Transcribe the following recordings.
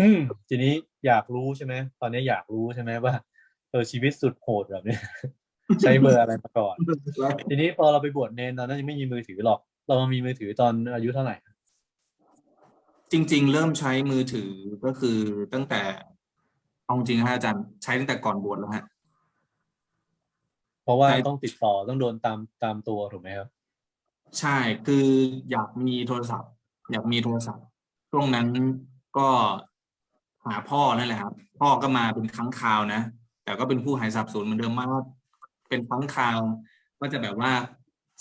อืมทีนี้อยากรู้ใช่ไหมตอนนี้อยากรู้ใช่ไหมว่าเออชีวิตสุดโหดแบบเนี้ยใช้เบอร์อะไรมาก่อน ทีนี้พอเราไปบวชเนนตอนนั้นยังไม่มีมือถือหรอก เรามามีมือถือตอนอายุเท่าไหร่จริง ๆ เริ่มใช้มือถือก็คือตั้งแต่เอาจริงนะฮะอาจารย์ใช้ตั้งแต่ก่อนบวชแล้วฮะเพราะว่าใช่ต้องติดต่อต้องโดนตามตามตัวถูกไหมครับใช่คืออยากมีโทรศัพท์ อยากมีโทรศัพท์ช่วงนั้นก็ หาพ่อนั่นแหละครับ พ่อก็มาเป็นครั้งคราวนะ แต่ก็เป็นผู้หายสับสนเหมือนเดิมมากว่าเป็นครั้งคราว ก็จะแบบว่า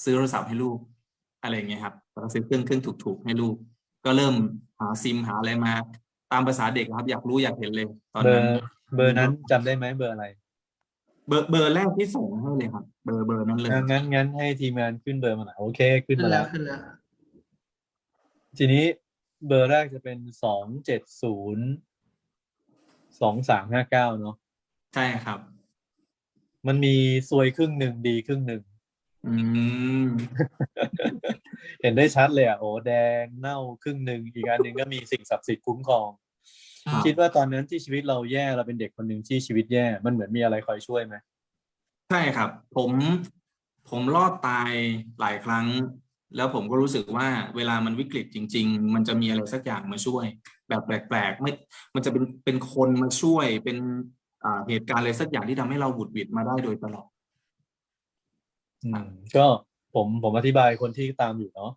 ซื้อโทรศัพท์ให้ลูก อะไรอย่างเงี้ยครับแล้วก็ซื้อเครื่องเครื่องถูกๆให้ลูก ก็เริ่มหาซิมหาอะไรมา ตามภาษาเด็กครับ อยากรู้อยากเห็นเลย ตอนเบอนั้นร์เบอร์นั้นจำได้ไหมเบอร์อะไร เบอร์เบอร์แรกที่ส่งให้เลยครับ เบอร์เบอร์นั้นเลยงั้นงั้นงั้นให้ทีมงานขึ้นเบอร์มาหน่อยโอเคขึ้นขึ้นมาแล้แล้ววขึ้นแล้วทีนี้เบอร์แรกจะเป็นสองเจ็ดศูนย์ สองสามห้าเก้าเนาะใช่ครับ มันมีซวยครึ่งหนึ่งดีครึ่งหนึ่งอืมเห็นได้ชัดเลยอะโอ้แดงเน่าครึ่งหนึ่งอีกอันหนึ่งก็มีสิ่งศักดิ์สิทธิ์คุ้มครอง ครับคิดว่าตอนนั้นที่ชีวิตเราแย่เราเป็นเด็กคนหนึ่งที่ชีวิตแย่ มันเหมือนมีอะไรคอยช่วยไหมใช่ครับ ผม ผมรอดตายหลายครั้ง แล้วผมก็รู้สึกว่าเวลามันวิกฤตจริง ๆ มันจะมีอะไรสักอย่างมาช่วย แบบแปลกๆไม่มันจะเป็นเป็นคนมาช่วยเป็นอ่าเหตุการณ์อะไรสักอย่างที่ทำให้เราหวุดหวิดมาได้โดยตลอดอืมก็ผมผมอธิบายคนที่ตามอยู่เนาะ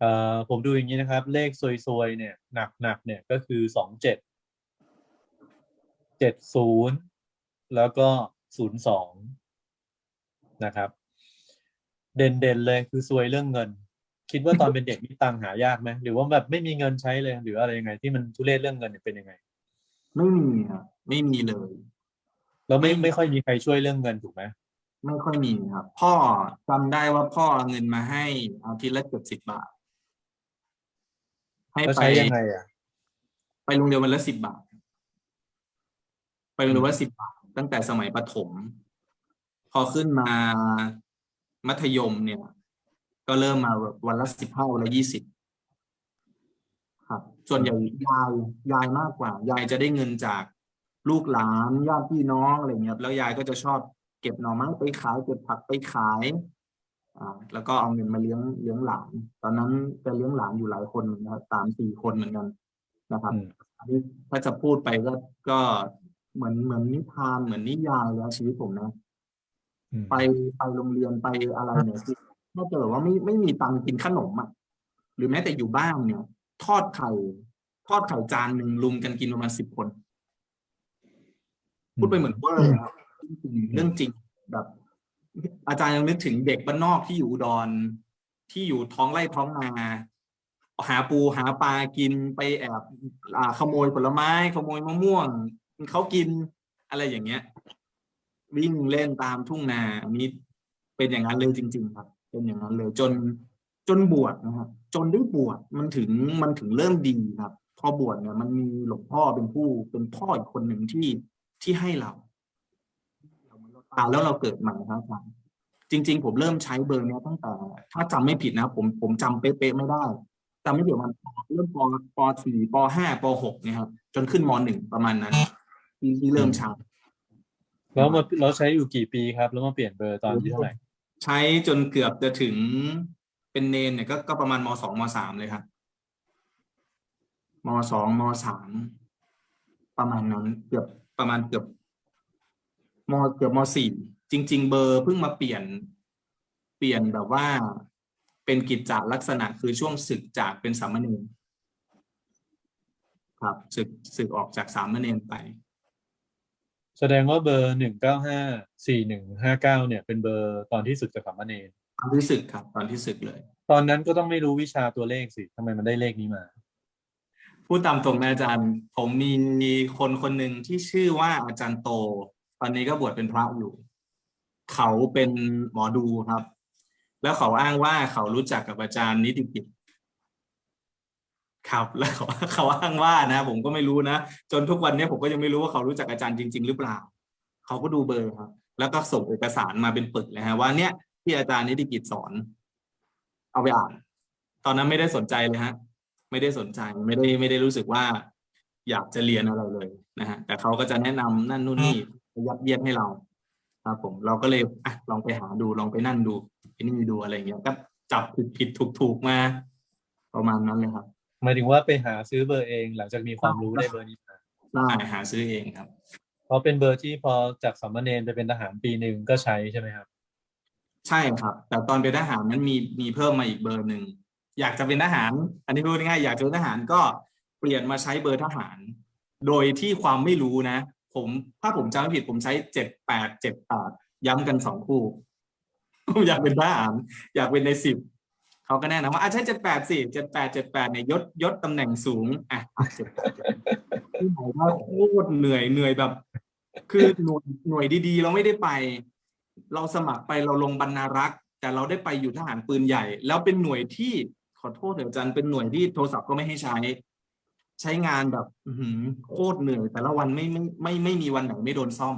เอ่อผมดูอย่างนี้นะครับ เลขซวยๆเนี่ยหนักหนักๆเนี่ยก็คือสองเจ็ดเจ็ดศูนย์แล้วก็ศูนย์สองนะครับ เด่นเด่นๆเลยคือซวยเรื่องเงิน คิดว่าตอนเป็นเด็กนี่ตังค์หายากไหมหรือว่าแบบไม่มีเงินใช้เลย หรืออะไรยังไง ที่มันทุเรศเรื่องเงินเนี่ยเป็นยังไง ไม่มีครับไม่มีเลยแล้วไม่ไม่ค่อยมีใครช่วยเรื่องเงินถูกไหมไม่ค่อยมีครับ พ่อจำได้ว่าพ่อเอาเงินมาให้อาทิตย์ละเกือบสิบบาท ให้แล้วไปใช้ยังไงอะไปโรงเรียนวันละสิบบาท ไปโรงเรียนวันละสิบบาท ตั้งแต่สมัยประถม พอขึ้นมา มัธยมเนี่ย ก็เริ่มมาแบบวันละสิบห้าวันละยี่สิบครับส่วนใหญ่ยายยายมากกว่า ยายจะได้เงินจากลูกหลานญาติพี่น้องอะไรเงี้ยครับแล้วยายก็จะชอบเก็บหน่อไม้ไปขายเก็บผักไปขายอ่าแล้วก็เอาเงินมาเลี้ยงเลี้ยงหลาน ตอนนั้นจะเลี้ยงหลานอยู่หลายคนนะครับสามสี่คนเหมือนกันนะครับอืมอันนี้ถ้าจะพูดไปก็ก็เหมือนเหมือนนิทานเหมือนนิยายแล้วชีวิตผมนะอืม ไปไปโรงเรียนไปอะไรเนี่ยคือถ้าเกิดว่าไม่ไม่มีตังค์กินขนมอะหรือแม้แต่อยู่บ้านเนี่ย ทอดไข่ทอดไข่จานหนึ่งลุมกันกินประมาณสิบคน พูดไปเหมือนเวอร์นะครับจริงๆเรื่องจริงแบบ อาจารย์ยังนึกถึงเด็กบ้านนอกที่อยู่อุดรที่อยู่ท้องไร่ท้องนาหาปูหาปลากินไปแอบอ่าขโมยผลไม้ ขโมยมะม่วงเขากินอะไรอย่างเงี้ย วิ่งเล่นตามทุ่งนามีเป็นอย่างนั้นเลยจริง ๆ ครับ เป็นอย่างนั้นเลยจนจนบวชนะครับจนได้บวชมันถึงมันถึงเริ่มดีครับ พอบวชเนี่ยมันมีหลวงพ่อเป็นผู้เป็นพ่ออีกคนหนึ่งที่ที่ให้เราตายแล้วเราเกิดใหม่ครับอาจารย์จริง ๆ ผมเริ่มใช้เบอร์เนี้ยตั้งแต่ ถ้าจำไม่ผิดนะ ผมผมจำเป๊ะๆไม่ได้จำไม่ผิดมันเริ่มปปสี่ปห้าปหกเนี่ยครับจนขึ้นมหนึ่งประมาณนั้นที่ที่เริ่มใช้ แล้วมาเราใช้อยู่กี่ปีครับ แล้วมาเปลี่ยนเบอร์ตอนที่เท่าไหร่ใช้จนเกือบจะถึงเป็นเนนเนี่ยก็ก็ประมาณมสองมสามเลยครับมสองมสามประมาณนั้นเกือบประมาณเกือบมเกือบมสี่จริง ๆ เบอร์เพิ่งมาเปลี่ยน เปลี่ยนแบบว่า เป็นกิจจลักษณะคือช่วงศึกจากเป็นสามเณรครับศึกศึกออกจากสามเณรไป แสดงว่าเบอร์หนึ่งเก้าห้าสี่หนึ่งห้าเก้าเนี่ย เป็นเบอร์ตอนที่ศึกจากสามเณรตอนที่ศึกครับ ตอนที่ศึกเลย ตอนนั้นก็ต้องไม่รู้วิชาตัวเลขสิทำไมมันได้เลขนี้มา พูดตามตรงนะอาจารย์ ผมมีคนคนหนึ่งที่ชื่อว่าอาจารย์โต ตอนนี้ก็บวชเป็นพระอยู่ เขาเป็นหมอดูครับ แล้วเขาอ้างว่าเขารู้จักกับอาจารย์นิติกิจ ครับแล้วเขาเขาอ้างว่านะ ผมก็ไม่รู้นะ จนทุกวันนี้ผมก็ยังไม่รู้ว่าเขารู้จักอาจารย์จริง ๆ หรือเปล่า เขาก็ดูเบอร์ครับ แล้วก็ส่งเอกสารมาเป็นปึกเลยฮะว่าเนี่ยที่อาจารย์นิติกิจสอน เอาไปอ่าน ตอนนั้นไม่ได้สนใจเลยฮะ ไม่ได้สนใจไม่ได้ไม่ได้รู้สึกว่า อยากจะเรียนอะไรเลยนะฮะแต่เขาก็จะแนะนำนั่นนู่นนี่ยัดเยียดให้เรา ครับ ผมเราก็เลยอะลองไปหาดูลองไปนั่นดูไปนี่ดูอะไรอย่างเงี้ยก็จับผิดผิดถูกถูกมา ประมาณนั้นเลยครับ หมายถึงว่าไปหาซื้อเบอร์เอง หลังจากมีความรู้ได้เบอร์นี้มาได้หาซื้อเองครับ เพราะเป็นเบอร์ที่พอจากสามเณรไปเป็นทหารปีหนึ่งก็ใช้ใช่ไหมครับ ใช่ครับ แต่ตอนเป็นทหารนั้นมีมีเพิ่มมาอีกเบอร์หนึ่งอยากจะเป็นทหาร อันนี้พูดง่ายๆอยากจะเป็นทหารก็เปลี่ยนมาใช้เบอร์ทหาร โดยที่ความไม่รู้นะ ผมถ้าผมจำไม่ผิดผมใช้เจ็ดแปดเจ็ดแปดย้ำกันสองคู่ผมอยากเป็นทหาร อยากเป็นในสิบ เขาก็แนะนำว่าอะใช้เจ็ดแปดสิเจ็ดแปดเจ็ดแปดเนี่ยยศยศตำแหน่งสูงอะที่ไหนว่าโคตรเหนื่อยเหนื่อยแบบ คือหน่วยหน่วยดีๆ เราไม่ได้ไป เราสมัครไปเราลงบรรณารักษ์ แต่เราได้ไปอยู่ทหารปืนใหญ่ แล้วเป็นหน่วยที่ขอโทษเถอะจารย์เป็นหน่วยที่โทรศัพท์ก็ไม่ให้ใช้ ใช้งานแบบหืโคตรเหนื่อยแต่ละวันไม่ไม่ไม่ไม่มีวันไหนไม่โดนซ่อม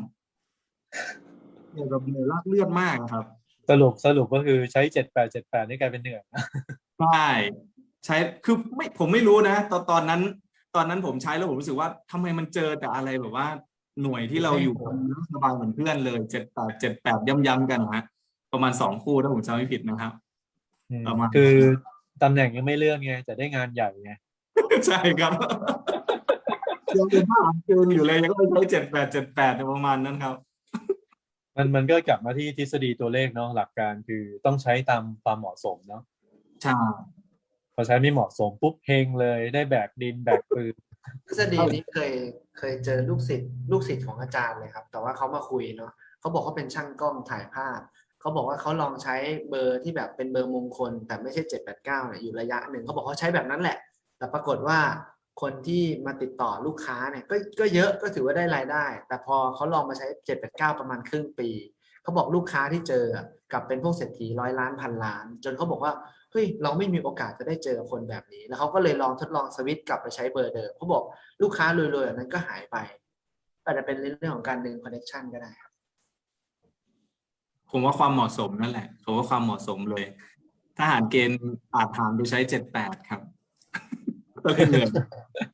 เหนื่อยแบบเหนื่อยลากเลือดมากอะครับ สรุปสรุปก็คือใช้เจ็ดแปดเจ็ดแปดนี่กลายเป็นเหนื่อยนะใช่ใช้คือไม่ผมไม่รู้นะตอนตอนนั้น ตอนนั้นผมใช้แล้วผมรู้สึกว่าทำไมมันเจอแต่อะไรแบบว่า หน่วยที่เราอยู่มันรู้สบายเหมือนเพื่อนเลยเจ็ดแปดเจ็ดแปดย้ำๆกันนะฮะประมาณสองคู่ถ้าผมจำไม่ผิดนะครับอืมประมาณคือตำแหน่งยังไม่เลื่อนไงแต่ได้งานใหญ่ไงใช่ครับยังเป็นทหารเกินอยู่เลยยังก็ไปใช้เจ็ดแปดเจ็ดแปดประมาณนั้นครับ มันมันก็กลับมาที่ทฤษฎีตัวเลขเนาะหลักการคือต้องใช้ตามความเหมาะสมเนาะใช่พอใช้ไม่เหมาะสมปุ๊บเฮงเลยได้แบกดินแบกปืนทฤษฎีนี้เคยเคยเจอลูกศิษย์ลูกศิษย์ของอาจารย์เลยครับ แต่ว่าเขามาคุยเนาะเขาบอกเขาเป็นช่างกล้องถ่ายภาพเขาบอกว่าเขาลองใช้เบอร์ที่แบบเป็นเบอร์มงคล แต่ไม่ใช่เจ็ดแปดเก้าเนี่ยอยู่ระยะหนึ่งเขาบอกเขาใช้แบบนั้นแหละ แต่ปรากฏว่า คนที่มาติดต่อลูกค้าเนี่ยก็ก็เยอะก็ถือว่าได้รายได้ แต่พอเขาลองมาใช้เจ็ดแปดเก้าประมาณครึ่งปี เขาบอกลูกค้าที่เจอกลับเป็นพวกเศรษฐีร้อยล้านพันล้าน จนเขาบอกว่าเฮ้ยเราไม่มีโอกาสจะได้เจอคนแบบนี้ แล้วเขาก็เลยลองทดลองสวิตช์กลับไปใช้เบอร์เดิมเขาบอกลูกค้ารวยๆแบบนั้นก็หายไปอาจจะเป็นเรื่องของการดึงคอนเนคชันก็ได้ ผมว่าความเหมาะสมนั่นแหละผมว่าความเหมาะสมเลยทหารเกณฑ์อาจถามไปใช้เจ็ดแปดครับ ก็เลยเหนื่อย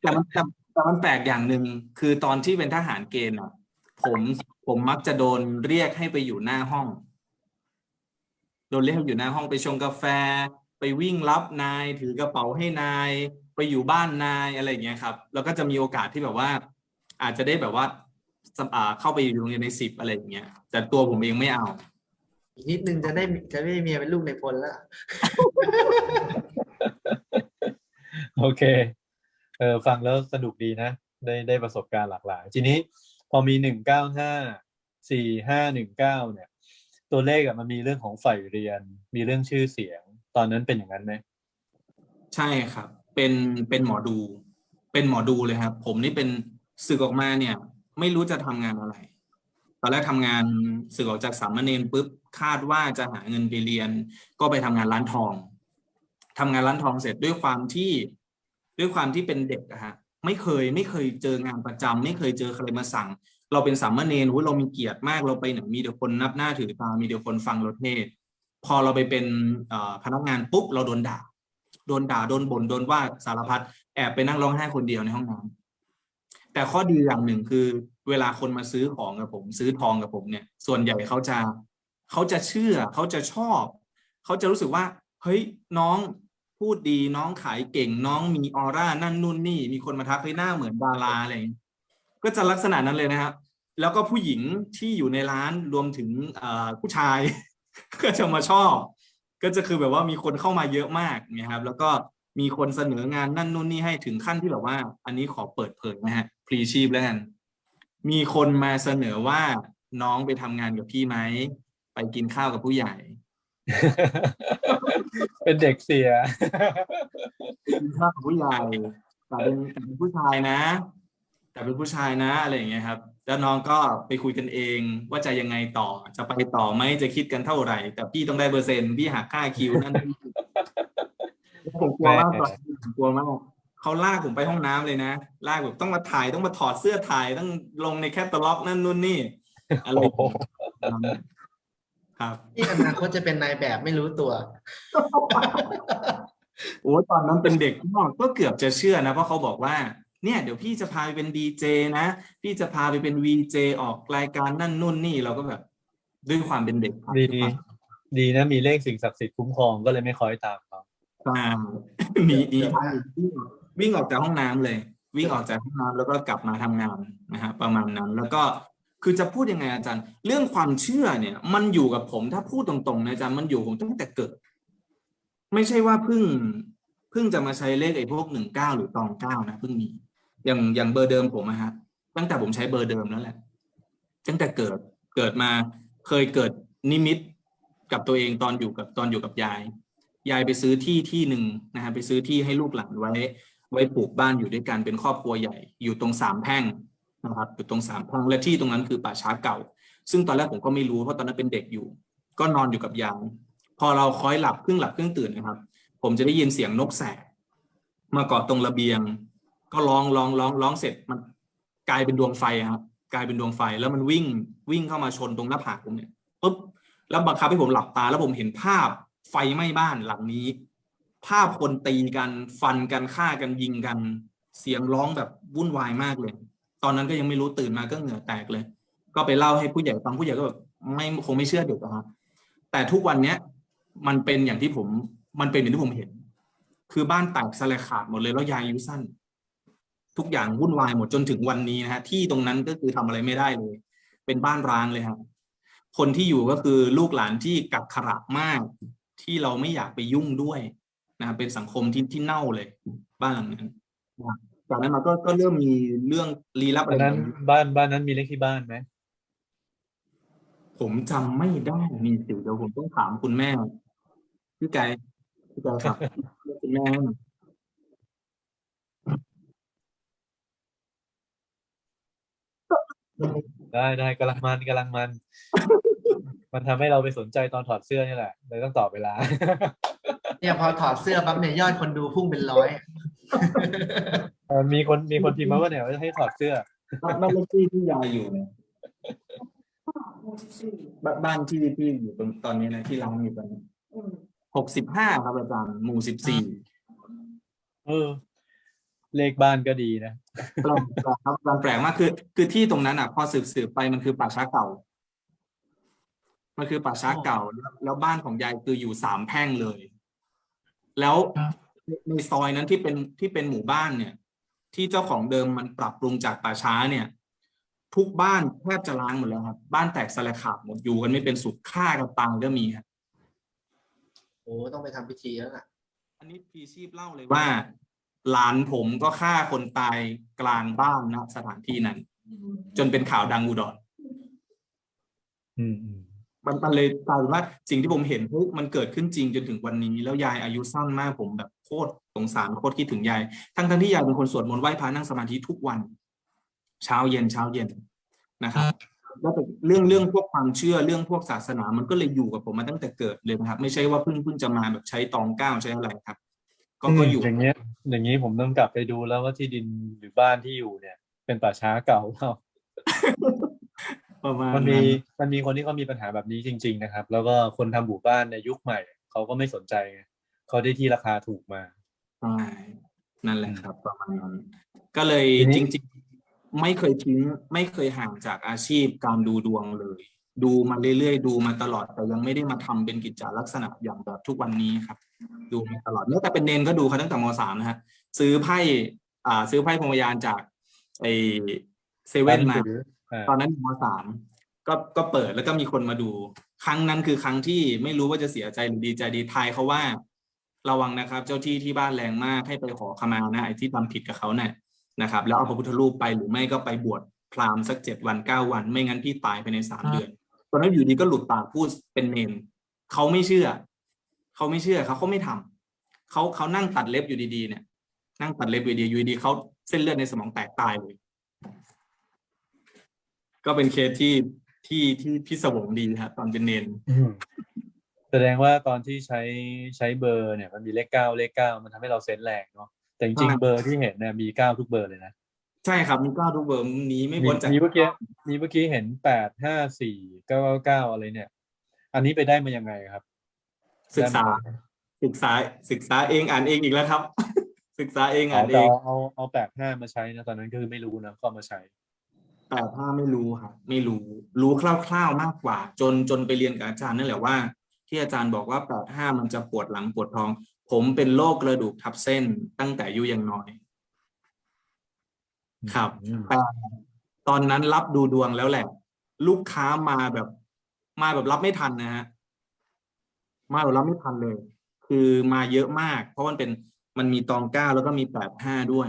แต่มันแต่มันแปลกอย่างหนึ่งคือตอนที่เป็นทหารเกณฑ์อะ ผมผมมักจะโดนเรียกให้ไปอยู่หน้าห้อง โดนเรียกให้อยู่หน้าห้องไปชงกาแฟ ไปวิ่งรับนาย ถือกระเป๋าให้นาย ไปอยู่บ้านนายอะไรอย่างเงี้ยครับ แล้วก็จะมีโอกาสที่แบบว่า อาจจะได้แบบว่าสำอ่าเข้าไปอยู่โรงเรียนในสิบอะไรอย่างเงี้ย แต่ตัวผมเองไม่เอาอีกนิดนึงจะได้จะได้เมียเป็นลูกในพลแล้ว โอเค เออฟังแล้วสนุกดีนะ ได้ได้ประสบการณ์หลากหลาย ทีนี้พอมีหนึ่งเก้าห้าสี่ห้าหนึ่งเก้าเนี่ย ตัวเลขอะมันมีเรื่องของฝ่ายเรียน มีเรื่องชื่อเสียง ตอนนั้นเป็นอย่างนั้นไหมใช่ครับ เป็นเป็นหมอดู เป็นหมอดูเลยครับ ผมนี่เป็นสึกออกมาเนี่ย ไม่รู้จะทำงานอะไร ตอนแรกทำงานสึกออกจากสามเณรปุ๊บคาดว่าจะหาเงินไปเรียน ก็ไปทำงานร้านทอง ทำงานร้านทองเสร็จด้วยความที่ด้วยความที่เป็นเด็กอะฮะไม่เคยไม่เคยเจองานประจำไม่เคยเจอใครมาสั่ง เราเป็นสามเณรอุ๊ยเรามีเกียรติมากเราไปไหนมีเดี๋ยวคนนับหน้าถือตามีเดี๋ยวคนฟังเราเทศพอเราไปเป็นพนักงานปุ๊บเราโดนด่า โดนด่าโดนบ่นโดนว่าสารพัดแอบไปนั่งร้องไห้คนเดียวในห้องน้ำแต่ข้อดีอย่างหนึ่งคือ เวลาคนมาซื้อของกับผม ซื้อทองกับผมเนี่ย ส่วนใหญ่เขาจะเขาจะเชื่อเขาจะชอบ เขาจะรู้สึกว่า เฮ้ยน้อง พูดดีน้องขายเก่งน้องมีออร่านั่นนู่นนี่มีคนมาทักเฮ้ยหน้าเหมือนดาราอะไรอย่างเงี้ยก็จะลักษณะนั้นเลยนะครับ แล้วก็ผู้หญิงที่อยู่ในร้านรวมถึงผู้ชาย ก็จะมาชอบ ก็จะคือแบบว่ามีคนเข้ามาเยอะมากนี่ยครับ แล้วก็มีคนเสนองานนั่นนู่นนี่ให้ถึงขั้นที่แบบว่า อันนี้ขอเปิดเผยนะฮะพรีชีพแล้วกันมีคนมาเสนอว่าน้องไปทำงานกับพี่ไหมไปกินข้าวกับผู้ใหญ่ เป็นเด็กเสียกินข้าวกับผู้ใหญ่แต่เป็นแต่เป็นผู้ชายนะ แต่เป็นผู้ชายนะอะไรอย่างเงี้ยครับ แล้วน้องก็ไปคุยกันเองว่าจะยังไงต่อจะไปต่อไหมจะคิดกันเท่าไหร่ แต่พี่ต้องได้เปอร์เซ็นต์พี่หักค่าคิวนั่นนี่ผมกลัวมากตอนนี้ผมกลัวมากเขาลากผมไปห้องน้ำเลยนะลากแบบต้องมาถ่ายต้องมาถอดเสื้อถ่ายต้องลงในแคตตาล็อกนั่นนู่นนี่อะไรอย่างเงี้ย ครับ ที่อนาคตจะเป็นนายแบบไม่รู้ตัว โอ้ตอนนั้นเป็นเด็กมากก็เกือบจะเชื่อนะเพราะเขาบอกว่า เนี่ยเดี๋ยวพี่จะพาไปเป็นดีเจนะ พี่จะพาไปเป็นวีเจออกรายการนั่นนู่นนี่เราก็แบบ ด้วยความเป็นเด็กครับดีด้วยความดีนะมีเลขสิ่งศักดิ์สิทธิ์คุ้มครองก็เลยไม่คอยตามเขาตามหนีหนีวิ่งวิ่งออกจากห้องน้ำเลย วิ่งออกจากห้องน้ำแล้วก็กลับมาทำงานนะฮะประมาณนั้น แล้วก็ คือจะพูดยังไงอาจารย์ เรื่องความเชื่อเนี่ย มันอยู่กับผมถ้าพูดตรงๆนะอาจารย์มันอยู่ผมตั้งแต่เกิด ไม่ใช่ว่าเพิ่งเพิ่งจะมาใช้เลขไอ้พวกหนึ่งเก้าหรือตองเก้านะเพิ่งมีอย่างอย่างเบอร์เดิมผมอะฮะตั้งแต่ผมใช้เบอร์เดิมนั่นแหละ ตั้งแต่เกิดเกิดมาเคยเกิดนิมิตกับตัวเองตอนอยู่กับตอนอยู่กับยาย ยายไปซื้อที่ที่หนึ่งนะฮะไปซื้อที่ให้ลูกหลานไว้ ไว้ปลูกบ้านอยู่ด้วยกันเป็นครอบครัวใหญ่ อยู่ตรงสามแพร่ง นะครับอยู่ตรงสามพร่งและที่ตรงนั้นคือป่าช้าเก่า ซึ่งตอนแรกผมก็ไม่รู้เพราะตอนนั้นเป็นเด็กอยู่ ก็นอนอยู่กับยายพอเราคอยหลับครึ่งหลับครึ่งตื่นนะครับ ผมจะได้ยินเสียงนกแสกมาเกาะตรงระเบียง ก็ร้องร้องร้องร้องเสร็จมันกลายเป็นดวงไฟครับกลายเป็นดวงไฟแล้วมันวิ่งวิ่งเข้ามาชนตรงหน้าผากผมเนี่ยปุ๊บแล้วบังคับให้ผมหลับตา แล้วผมเห็นภาพไฟไหม้บ้านหลังนี้ ภาพคนตีกันฟันกันฆ่ากันยิงกัน เสียงร้องแบบวุ่นวายมากเลย ตอนนั้นก็ยังไม่รู้ตื่นมาก็เหงื่อแตกเลย ก็ไปเล่าให้ผู้ใหญ่ฟังผู้ใหญ่ก็แบบไม่คงไม่เชื่อเด็กอะครับแต่ทุกวันเนี้ยมันเป็นอย่างที่ผมมันเป็นอย่างที่ผมเห็น คือบ้านแตกสลายขาดหมดเลยแล้วยายอายุสั้น ทุกอย่างวุ่นวายหมดจนถึงวันนี้นะฮะที่ตรงนั้นก็คือทำอะไรไม่ได้เลย เป็นบ้านร้างเลยครับคนที่อยู่ก็คือลูกหลานที่กักขระมาก ที่เราไม่อยากไปยุ่งด้วยนะเป็นสังคมที่ที่เน่าเลย บ้านหลังนั้นนะ จากนั้นมาก็ก็เริ่มมีเรื่องลี้ลับตอะอไรนนั้นแบบนี้บ้านบ้านนั้นมีเลขที่บ้านไหมผมจำไม่ได้มีสิเดี๋ยวผมต้องถามคุณแม่พี่ไก่พี่ไก่ครับคุณแม่ให้หน่อยได้ได้กำลังมันกำลังมัน มันทำให้เราไปสนใจตอนถอดเสื้อนี่แหละเลยต้องตอบเวลา เนี่ยพอถอดเสื้อปั๊บเนี่ยยอดคนดูพุ่งเป็นร้อย เออมีคนมีคนพิมพ์มาว่าเนี่ยว่าให้ถอดเสื้อ บ้านบ้านเลขที่ที่ยายอยู่เนี่ยบ้านบ้านที่ที่อยู่ตรงตอนนี้นะที่ร้างอยู่ตอนนี้หกสิบห้าครับอาจารย์หมู่สิบสี่เออ เลขบ้านก็ดีนะแปลกแปลกครับอาจารย์แปลกมากคือ คือที่ตรงนั้นอะ พอสืบสืบไปมันคือป่าช้าเก่า มันคือป่าช้าเก่าแล้วแล้วบ้านของยายคืออยู่สามแพร่งเลย แล้วครับ ในซอยนั้นที่เป็นที่เป็นหมู่บ้านเนี่ย ที่เจ้าของเดิมมันปรับปรุงจากป่าช้าเนี่ย ทุกบ้านแทบจะล้างหมดแล้วครับ บ้านแตกสลายขาดหมดอยู่กันไม่เป็นสุขฆ่ากันตายก็มีครับโอ้ต้องไปทำพิธีแล้วล่ะ อันนี้พีชีพเล่าเลยว่า หลานผมก็ฆ่าคนตายกลางบ้านนะสถานที่นั้น จนเป็นข่าวดังอุดรอืมอืมมันมันเลยกลายเป็นว่าสิ่งที่ผมเห็นเฮ้ยมันเกิดขึ้นจริงจนถึงวันนี้ แล้วยายอายุสั้นมากผมแบบ โคตรสงสารโคตรคิดถึงยาย ทั้งทั้งที่ยายเป็นคนสวดมนต์ไหว้พระนั่งสมาธิทุกวัน เช้าเย็นเช้าเย็นนะครับแล้วแต่เรื่องเรื่องพวกความเชื่อเรื่องพวกศาสนามันก็เลยอยู่กับผมมาตั้งแต่เกิดเลยนะครับ ไม่ใช่ว่าเพิ่งเพิ่งจะมาแบบใช้ตองเก้าใช้อะไรครับ ก็ก็อยู่อย่างเงี้ย อย่างนี้ผมต้องกลับไปดูแล้วว่าที่ดินหรือบ้านที่อยู่เนี่ย เป็นป่าช้าเก่าเปล่าประมาณมันมีนั้นมันมีคนที่เขามีปัญหาแบบนี้จริง ๆ นะครับ แล้วก็คนทำหมู่บ้านในยุคใหม่เขาก็ไม่สนใจไง เขาได้ที่ราคาถูกมาใช่นั่นแหละครับ ประมาณนั้น ก็เลยทีจนี้ริง ๆ ไม่เคยทิ้งไม่เคยห่างจากอาชีพการดูดวงเลย ดูมาเรื่อยๆ ดูมาตลอดแต่ยังไม่ได้มาทำเป็นกิจจลักษณะอย่างแบบทุกวันนี้ครับ ดูมาตลอดแม้แต่เป็นเนนก็ดูเขาตั้งแต่มสามนะฮะซื้อไพ่อ่า ซื้อไพ่พรหมยานจากไอเซเว่นมาหนังสืออ่าตอนนั้นอยู่มสามก็ก็เปิดแล้วก็มีคนมาดู ครั้งนั้นคือครั้งที่ไม่รู้ว่าจะเสียใจหรือดีใจดีทายเขาว่า ระวังนะครับ เจ้าที่ที่บ้านแรงมากให้ไปขอขมานะไอ้ที่ทำผิดกับเขาเนี่ยนะครับ แล้วเอาพระพุทธรูปไปหรือไม่ก็ไปบวชพราหมณ์สักเจ็ดวันเก้าวัน ไม่งั้นพี่ตายภายในสามเดือน ตอนนั้นอยู่ดีก็หลุดปากพูดเป็นเนนเขาไม่เชื่อเขาไม่เชื่อเขาเขาไม่ทำเขาเขานั่งตัดเล็บอยู่ดีๆเนี่ย นั่งตัดเล็บอยู่ดีๆอยู่ดีๆเขาเส้นเลือดในสมองแตกตายเลย ก็เป็นเคสที่ที่ที่ที่สวงดีครับตอนเป็นเนนอืม แสดงว่าตอนที่ใช้ใช้เบอร์เนี่ยมันมีเลขเก้าเลขเก้ามันทำให้เราเซนส์แรงเนาะแต่จริงอ่าๆเบอร์ที่เห็นเนี่ยมีเก้าทุกเบอร์เลยนะใช่ครับมีเก้าทุกเบอร์หนี้ไม่มีพ้นจากมีเมื่อกี้มีเมื่อกี้เห็นแปดห้าสี่เก้าเก้าอะไรเนี่ย อันนี้ไปได้มายังไงครับ ศึกษาได้มาศึกษาศึกษาเองอ่านเองอีกแล้วครับ ศึกษาเองอ๋ออ่านเอแต่งเอาเอาเอาแปดห้ามาใช้นะตอนนั้นก็คือไม่รู้นะก็เอามาใช้แต่ถ้าไม่รู้ครับไม่รู้รู้คร่าวๆมากกว่า จนจนไปเรียนกับอาจารย์นั่นแหละว่า ที่อาจารย์บอกว่าแปดห้ามันจะปวดหลังปวดท้อง ผมเป็นโรคกระดูกทับเส้นตั้งแต่อายุยังน้อย ครับอืมแต่ตอนนั้นรับดูดวงแล้วแหละ ลูกค้ามาแบบ มาแบบรับไม่ทันนะฮะมาแบบรับไม่ทันเลย คือมาเยอะมาก เพราะมันเป็นมันมีตองเก้าแล้วก็มีแปดห้าด้วย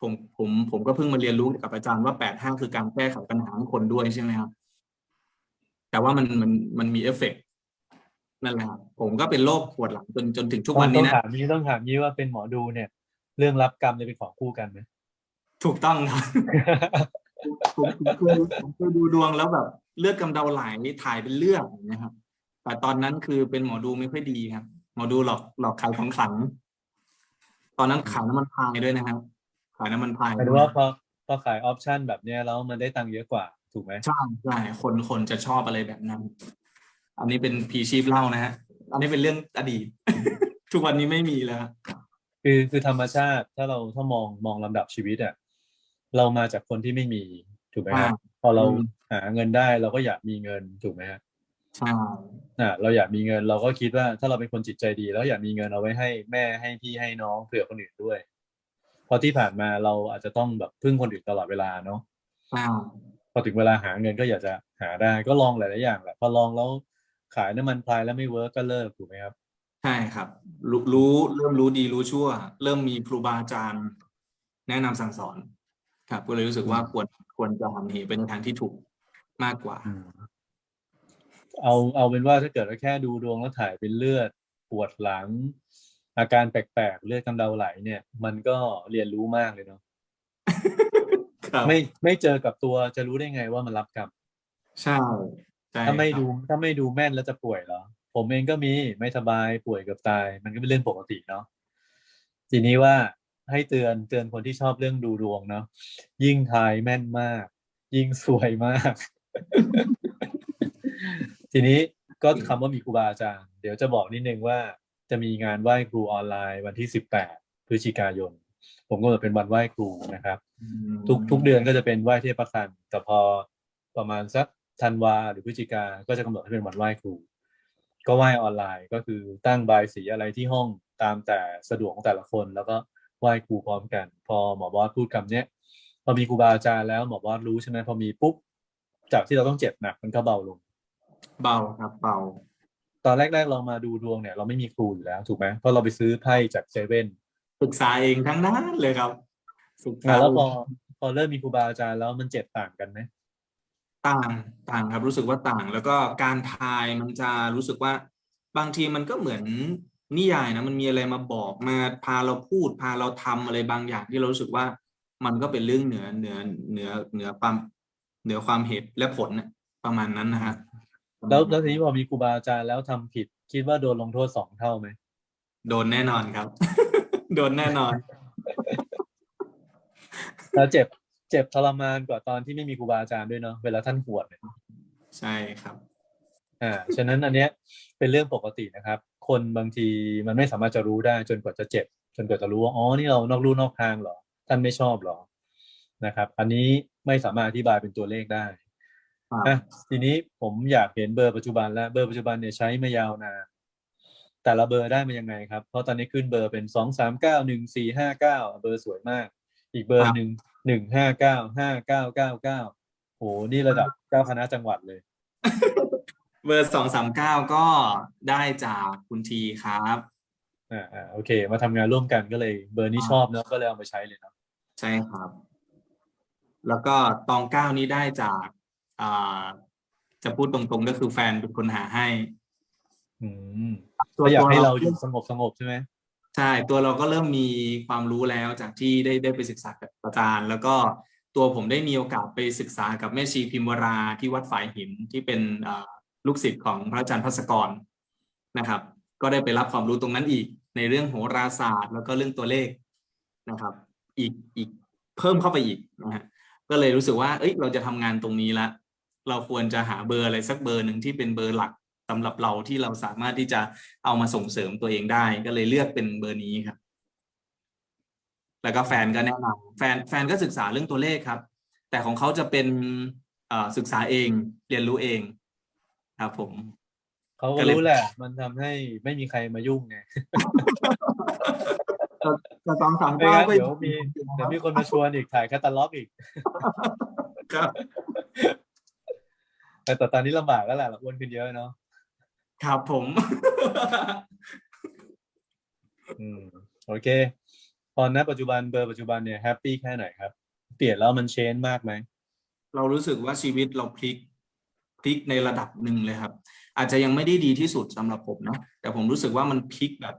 ผมผมผมก็เพิ่งมาเรียนรู้กับอาจารย์ว่าแปดห้าคือการแก้ไขปัญหาของคนด้วยใช่ไหมครับ แต่ว่ามันมันมันมีเอฟเฟกต์ นั่นแหละครับผมก็เป็นโรคปวดหลังจนจนถึงทุกวันนี้ต้องนะถามนี้ต้องถามนี้ว่าเป็นหมอดูเนี่ย เรื่องรับกรรมเนี่ยเป็นของคู่กันไหมถูกต้องครับผมผมเคยผมเคยดูดวงแล้วแบบเลือดกำเดาไหลถ่ายเป็นเลือดอย่างเงี้ยครับ แต่ตอนนั้นคือเป็นหมอดูไม่ค่อยดีครับ หมอดูหลอกหลอกขายของขลังตอนนั้นขายน้ำมันพายด้วยนะครับ ขายน้ำมันพายหมายถึงว่าพอพอขายออปชันแบบเนี้ยแล้วมันได้ตังค์เยอะกว่าถูกไหมใช่ใช่คนคนจะชอบอะไรแบบนั้น อันนี้เป็นพีชีพเล่านะฮะอันนี้เป็นเรื่องอดีต ทุกวันนี้ไม่มีแล้วคือคือธรรมชาติถ้าเราถ้ามองมองลำดับชีวิตอะเรามาจากคนที่ไม่มีถูกไหมฮะอ่าพอเราอืมหาเงินได้เราก็อยากมีเงินถูกไหมฮะใช่อ่าเราอยากมีเงินเราก็คิดว่าถ้าเราเป็นคนจิตใจดี แล้วอยากมีเงินเอาไว้ให้แม่ให้พี่ให้น้องเผื่อคนอื่นด้วยเพราะที่ผ่านมาเราอาจจะต้องแบบพึ่งคนอื่นตลอดเวลาเนาะใช่พอถึงเวลาหาเงินก็อยากจะหาได้ก็ลองหลายๆอย่างแหละพอลองแล้ว ขายน้ำมันพลายแล้วไม่เวิร์กก็เลิกถูกไหมครับ ใช่ครับรู้รู้เริ่มรู้ดีรู้ชั่ว เริ่มมีครูบาอาจารย์แนะนำสั่งสอน ครับก็เลยรู้สึกว่าควรควรจะทำเหไปในทางที่ถูกมากกว่า เอาเอาเป็นว่าถ้าเกิดว่าแค่ดูดวงแล้วถ่ายเป็นเลือดปวดหลัง อาการแปลกๆ เลือดกำเดาไหลเนี่ย มันก็เรียนรู้มากเลยเนาะครับไม่ไม่เจอกับตัวจะรู้ได้ไงว่ามันรับกรรมใช่ใช่ ถ้าไม่ครับดูถ้าไม่ดูแม่นแล้วจะป่วยเหรอ ผมเองก็มีไม่สบายป่วยเกับตาย มันก็เป็นเรื่องปกติเนาะทีนี้ว่าให้เตือนเตือนคนที่ชอบเรื่องดูดวงเนาะยิ่งทายแม่นมาก ยิ่งสวยมาก ทีนี้ก็คำว่ามีครูบาอาจารย์ เดี๋ยวจะบอกนิดนึงว่า จะมีงานไหว้ครูออนไลน์วันที่สิบแปดพฤศจิกายน ผมก็จะเป็นวันไหว้ครูนะครับอืมทุกทุกเดือนก็จะเป็นไหว้เทพประคันแต่พอประมาณสัก ธันวาหรือพฤศจิกาก็จะกำหนดให้เป็นวันไหว้ครู ก็ไหว้ออนไลน์ก็คือตั้งบายสีอะไรที่ห้องตามแต่สะดวกของแต่ละคน แล้วก็ไหว้ครูพร้อมกัน พอหมอบอสพูดคำเนี้ยพอมีครูบาอาจารย์แล้วหมอบอสรู้ใช่ไหมพอมีปุ๊บจากที่เราต้องเจ็บหนักมันก็เบาลง เบาครับเบาตอนแรกๆเรามาดูดวงเนี่ยเราไม่มีครูอยู่แล้วถูกไหมเพราะเราไปซื้อไพ่จากเซเว่นศึกษาเองทั้งนั้นเลยครับศึกษาอะแล้วพอพอเริ่มมีครูบาอาจารย์แล้วมันเจ็บต่างกันไหม ต่างต่างครับรู้สึกว่าต่าง แล้วก็การทายมันจะรู้สึกว่า บางทีมันก็เหมือนนิยายนะมันมีอะไรมาบอกมาพาเราพูดพาเราทำอะไรบางอย่างที่เรารู้สึกว่ามันก็เป็นเรื่องเหนือเหนือเหนือเหนือความเหนือความเหตุและผลน่ะประมาณนั้นนะฮะแล้วแล้วทีนี้พอมีครูบาอาจารย์แล้วทำผิด คิดว่าโดนลงโทษสองเท่าไหมโดนแน่นอนครับ โดนแน่นอนแล้วเจ็บ เจ็บทรมานกว่าตอนที่ไม่มีครูบาอาจารย์ด้วยเนาะเวลาท่านหวดเนี่ยใช่ครับ อ่าฉะนั้นอันเนี้ยเป็นเรื่องปกตินะครับ คนบางทีมันไม่สามารถจะรู้ได้จนกว่าจะเจ็บ จนกว่าจะรู้ว่าอ๋อนี่เรานอกลู่นอกทางเหรอ ท่านไม่ชอบเหรอนะครับ อันนี้ไม่สามารถอธิบายเป็นตัวเลขได้ครับอะทีนี้ผมอยากเห็นเบอร์ปัจจุบันแล้วเบอร์ปัจจุบันเนี่ยใช้มายาวนานแต่ละเบอร์ได้มายังไงครับ เพราะตอนนี้ขึ้นเบอร์เป็นสองสามเก้าหนึ่งสี่ห้าเก้าเบอร์สวยมาก อีกเบอร์หนึ่ง หนึ่งห้าเก้าห้าเก้าเก้าเก้าโหนี่ระดับเจ้าคณะจังหวัดเลย เบอร์สองสามเก้าก็ได้จากคุณทีครับอ่าอ่าโอเค มาทำงานร่วมกันก็เลย เบอร์นี้ชอบเนอะก็เลยเอามาใช้เลยเนาะใช่ครับ แล้วก็ตองเก้านี้ได้จากอ่าจะพูดตรงๆก็คือแฟนเป็นคนหาให้อืมตัวก็อยากให้ตัวเราอยู่สงบสงบใช่ไหม ใช่ตัวเราก็เริ่มมีความรู้แล้วจากที่ได้ได้ไปศึกษากับอาจารย์ แล้วก็ตัวผมได้มีโอกาสไปศึกษากับแม่ชีพิมวราที่วัดฝายหินที่เป็นลูกศิษย์ของพระอาจารย์พัสกรนะครับ ก็ได้ไปรับความรู้ตรงนั้นอีก ในเรื่องโหราศาสตร์ แล้วก็เรื่องตัวเลขนะครับ อีกอีกเพิ่มเข้าไปอีกนะฮะก็เลยรู้สึกว่า เอ้ยเราจะทำงานตรงนี้ละ เราควรจะหาเบอร์อะไรสักเบอร์หนึ่งที่เป็นเบอร์หลัก สำหรับเราที่เราสามารถที่จะเอามาส่งเสริมตัวเองได้ ก็เลยเลือกเป็นเบอร์นี้ครับ แล้วก็แฟนก็แนะนำแฟนแฟนก็ศึกษาเรื่องตัวเลขครับ แต่ของเขาจะเป็นเอ่อศึกษาเองเรียนรู้เองครับผมเขาก็ก็เลยรู้แหละ มันทำให้ไม่มีใครมายุ่งไงจะสองสามไม่เก้างั้นก็เดี๋ยวมีเดี๋ยวมีคนมาชวนอีกถ่ายแคตตาล็อกอีกครับแต่แต่ตอนนี้ลำบากแล้วแหละเราอ้วนขึ้นเยอะเนาะ ครับผม อืมโอเค ตอนนั้นปัจจุบันเบอร์ปัจจุบันเนี่ยแฮปปี้แค่ไหนครับ เปลี่ยนแล้วมันเชนมากไหม เรารู้สึกว่าชีวิตเราพลิกพลิกในระดับหนึ่งเลยครับ อาจจะยังไม่ได้ดีที่สุดสำหรับผมนะแต่ผมรู้สึกว่ามันพลิกแบบ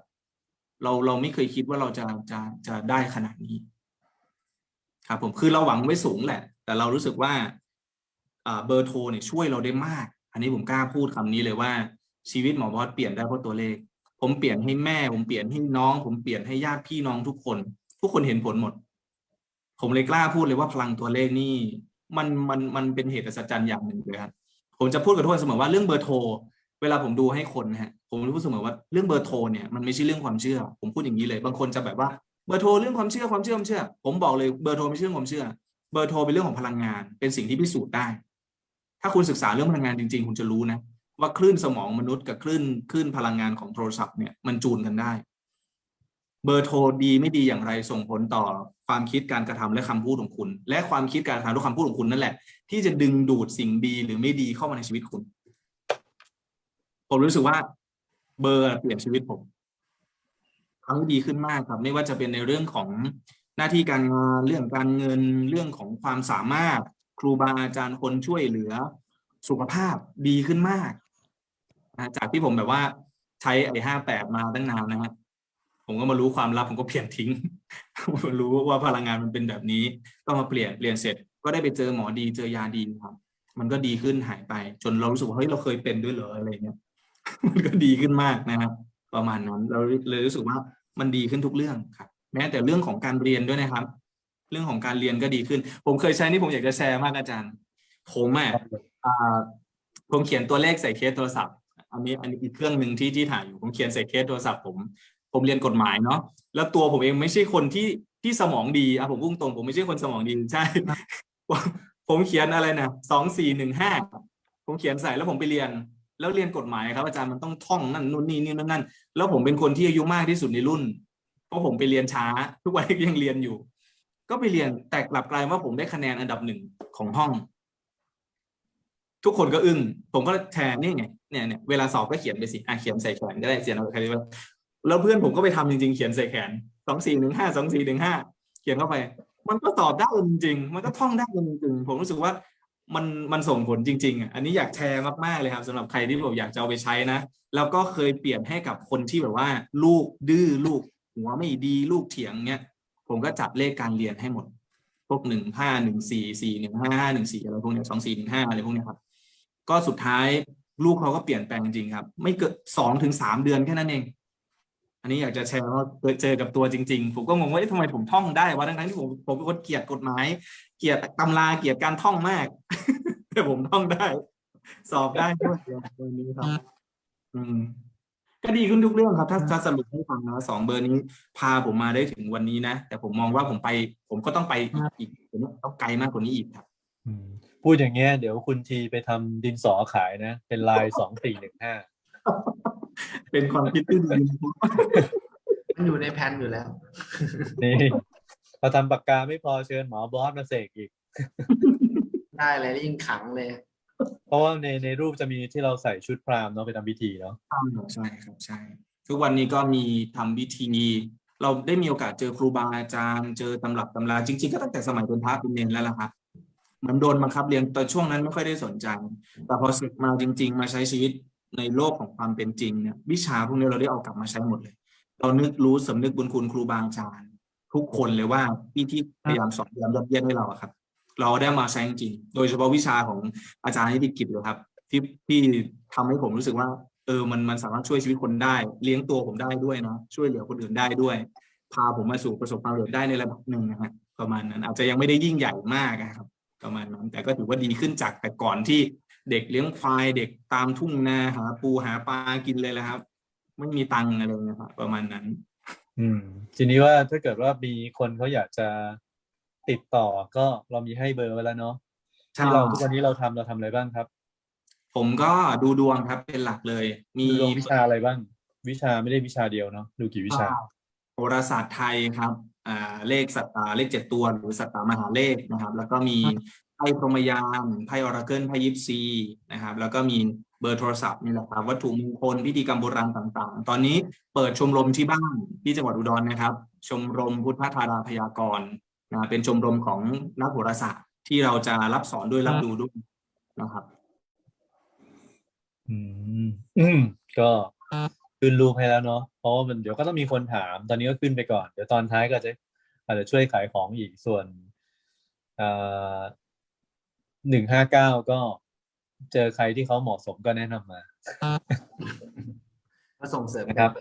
เราเราไม่เคยคิดว่าเราจะจะจะได้ขนาดนี้ ครับ ผมคือเราหวังไว้สูงแหละ แต่เรารู้สึกว่าอ่าเบอร์โทรเนี่ยช่วยเราได้มาก อันนี้ผมกล้าพูดคำนี้เลยว่า ชีวิตหมอบอสเปลี่ยนได้เพราะตัวเลข ผมเปลี่ยนให้แม่ ผมเปลี่ยนให้น้อง ผมเปลี่ยนให้ญาติพี่น้องทุกคน ทุกคนเห็นผลหมด ผมเลยกล้าพูดเลยว่าพลังตัวเลขนี่มันมันมันเป็นเหตุอัศจรรย์อย่างหนึ่งเลยครับผมจะพูดกับทุกคนเสมอว่าเรื่องเบอร์โทรเวลาผมดูให้คนนะฮะผมพูดเสมอว่าเรื่องเบอร์โทรเนี่ยมันไม่ใช่เรื่องความเชื่อ ผมพูดอย่างนี้เลย บางคนจะแบบว่าเบอร์โทรเรื่องความเชื่อความเชื่อความเชื่อ ผมบอกเลยเบอร์โทรไม่ใช่เรื่องความเชื่อ เบอร์โทรเป็นเรื่องของพลังงาน เป็นสิ่งที่พิสูจน์ได้ ถ้าคุณศึกษาเรื่องพลังงานจริง ๆ คุณจะรู้นะ ว่าคลื่นสมองมนุษย์กับคลื่นคลื่นพลังงานของโทรศัพท์เนี่ยมันจูนกันได้ เบอร์โทรดีไม่ดีอย่างไรส่งผลต่อความคิดการกระทำและคำพูดของคุณ และความคิดการกระทำและคำพูดของคุณนั่นแหละ ที่จะดึงดูดสิ่งดีหรือไม่ดีเข้ามาในชีวิตคุณผมรู้สึกว่า เบอร์เปลี่ยนชีวิตผมทำให้ดีขึ้นมากครับ ไม่ว่าจะเป็นในเรื่องของหน้าที่การงานเรื่องการเงินเรื่องของความสามารถ ครูบาอาจารย์คนช่วยเหลือ สุขภาพดีขึ้นมาก จากที่ผมแบบว่าใช้ไอ้ห้าแปดมาตั้งนานนะฮะผมก็มารู้ความลับผมก็เปลี่ยนทิ้งผมรู้ว่าพลังงานมันเป็นแบบนี้ ก็มาเปลี่ยนเปลี่ยนเสร็จ ก็ได้ไปเจอหมอดีเจอยาดีครับ มันก็ดีขึ้นหายไป จนเรารู้สึกว่าเฮ้ยเราเคยเป็นด้วยเหรออะไรเงี้ยมันก็ดีขึ้นมากนะครับประมาณนั้นเราเลยรู้สึกว่ามันดีขึ้นทุกเรื่องครับ แม้แต่เรื่องของการเรียนด้วยนะครับ เรื่องของการเรียนก็ดีขึ้น ผมเคยใช้นี่ผมอยากจะแชร์มากอาจารย์ ผมอะอ่าผมเขียนตัวเลขใส่เคสโทรศัพท์ อันนี้อันนี้อีกเครื่องหนึ่งที่ที่ถ่ายอยู่ผมเขียนใส่เคสโทรศัพท์ผม ผมเรียนกฎหมายเนาะแล้วตัวผมเองไม่ใช่คนที่ที่สมองดีอะผมพุ่งตรงผมไม่ใช่คนสมองดีใช่ผมเขียนอะไรนะสองสี่หนึ่งห้าผมเขียนใส่แล้วผมไปเรียน แล้วเรียนกฎหมายครับอาจารย์มันต้องท่องนั่นนู่นนี่นี่นั่นนั่นแล้วผมเป็นคนที่อายุมากที่สุดในรุ่นเพราะผมไปเรียนช้า ทุกวันยังเรียนอยู่ ก็ไปเรียนแต่กลับกลายว่าผมได้คะแนนอันดับหนึ่งของห้อง ทุกคนก็อึ้งผมก็แทนนี่ไงเนี่ยเนี่ยเวลาสอบก็เขียนไปสิอะเขียนใส่แขนก็ได้เขียนเอาใครว่าแล้วเพื่อนผมก็ไปทำจริงๆ เขียนใส่แขนสองสี่หนึ่งห้าสองสี่หนึ่งห้าเขียนเข้าไป มันก็ตอบได้จริงๆมันก็ท่องได้จริงๆผมรู้สึกว่ามันมันส่งผลจริง ๆอะอันนี้อยากแชร์มากๆเลยครับสำหรับใครที่แบบอยากจะเอาไปใช้นะ แล้วก็เคยเปลี่ยนให้กับคนที่แบบว่า ลูกดื้อลูก หัวไม่ดีลูกเถียงเนี้ยผมก็จับเลขการเรียนให้หมดพวกหนึ่งห้าหนึ่งสี่สี่หนึ่งห้าห้าหนึ่งสี่อะไรพวกเนี้ยสองสี่หนึ่งห้าอะไรพวกเนี้ยครับ ก็สุดท้ายลูกเขาก็เปลี่ยนแปลงจริงครับ ไม่เกินสองถึงสามเดือนแค่นั้นเอง อันนี้อยากจะแชร์ว่าเคยเจอกับตัวจริง ๆ ผมก็งงว่าเอ๊ะทำไมผมท่องได้วะทั้งๆที่ผมผมเป็นคนเกลียดกฎหมาย เกลียดตำราเกลียดการท่องมาก แต่ผมท่องได้ สอบได้ด้วยวันนี้ครับ อืมก็ดีขึ้นทุกเรื่องครับ ถ้าถ้าสรุปให้ฟังนะสองเบอร์นี้ พาผมมาได้ถึงวันนี้นะ แต่ผมมองว่าผมไป ผมก็ต้องไปอีกผมต้องไกลมากกว่านี้อีกครับ พูดอย่างเงี้ยเดี๋ยวคุณทีไปทำดินสอขายนะ เป็นลายสองสี่หนึ่งห้าเป็นความคิดที่ดีมันอยู่ในแผนอยู่แล้ว นี่พอทำปากกาไม่พอเชิญหมอบอสมาเสกอีก ได้เลยยิ่งขังเลย เพราะว่าในในรูปจะมีที่เราใส่ชุดพราหมณ์เนาะไปทำพิธีเนาะใช่ครับใช่ ทุกวันนี้ก็มีทำพิธีเราได้มีโอกาสเจอครูบาอาจารย์ เจอตำรับตำราจริง ๆ ก็ตั้งแต่สมัยเป็นพระเป็นเนรแล้วล่ะครับ เหมือนโดนบังคับเรียนแต่ช่วงนั้นไม่ค่อยได้สนใจ แต่พอศึกมาจริง ๆ มาใช้ชีวิตในโลกของความเป็นจริงเนี่ยวิชาพวกนี้เราได้เอากลับมาใช้หมดเลย เรานึกรู้สำนึกบุญคุณครูบาอาจารย์ทุกคนเลยว่าที่ที่พยายามสอนพยายามยัดเยียดให้เราครับ เราได้มาใช้จริงโดยเฉพาะวิชาของอาจารย์นิติกิจเลยครับ ที่ที่ทำให้ผมรู้สึกว่า เออมันมันสามารถช่วยชีวิตคนได้ เลี้ยงตัวผมได้ด้วยนะช่วยเหลือคนอื่นได้ด้วย พาผมมาสู่ประสบความสำเร็จได้ในระดับหนึ่งนะฮะประมาณนั้น อาจจะยังไม่ได้ยิ่งใหญ่มากนะครับ ประมาณนั้นแต่ก็ถือว่าดีขึ้นจากแต่ก่อนที่เด็กเลี้ยงควายเด็กตามทุ่งนาหาปูหาปลากินเลยแหละครับ ไม่มีตังค์อะไรเลยครับประมาณนั้น อืม ทีนี้ว่าถ้าเกิดว่ามีคนเขาอยากจะติดต่อก็เรามีให้เบอร์ไว้แล้วเนาะใช่ที่เราทุกวันนี้เราทำเราทำอะไรบ้างครับ ผมก็ดูดวงครับเป็นหลักเลย มีดูลงวิชาอะไรบ้าง วิชาไม่ได้วิชาเดียวเนาะดูกี่วิชาโหราศาสตร์ไทยครับอ่า เลขสัตตาเลขเจ็ดตัวหรือสัตตามหาเลขนะครับ แล้วก็มีไพ่พรหมยานไพ่ออราเกิลไพ่ยิปซีนะครับ แล้วก็มีเบอร์โทรศัพท์นี่แหละครับวัตถุมงคลพิธีกรรมโบราณต่างๆ ตอนนี้เปิดชมรมที่บ้านที่จังหวัดอุดรนะครับ ชมรมพุทธธาราพยากรณ์นะเป็นชมรมของนักโหราศาสตร์ที่เราจะรับสอนด้วยรับดูด้วยนะครับ อืม อืม ก็ ขึ้นรูปให้แล้วเนาะเพราะว่ามันเดี๋ยวก็ต้องมีคนถาม ตอนนี้ก็ขึ้นไปก่อน เดี๋ยวตอนท้ายก็จะอาจจะช่วยขายของอีกส่วนหนึ่งห้าเก้าก็เจอใครที่เขาเหมาะสมก็แนะนำมาก็ส่งเสริมนะครับ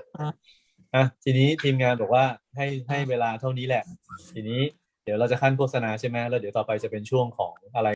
อะทีนี้ทีมงานบอกว่าให้ให้เวลาเท่านี้แหละ ทีนี้เดี๋ยวเราจะขั้นโฆษณาใช่ไหมแล้วเดี๋ยวต่อไปจะเป็นช่วงของอะไร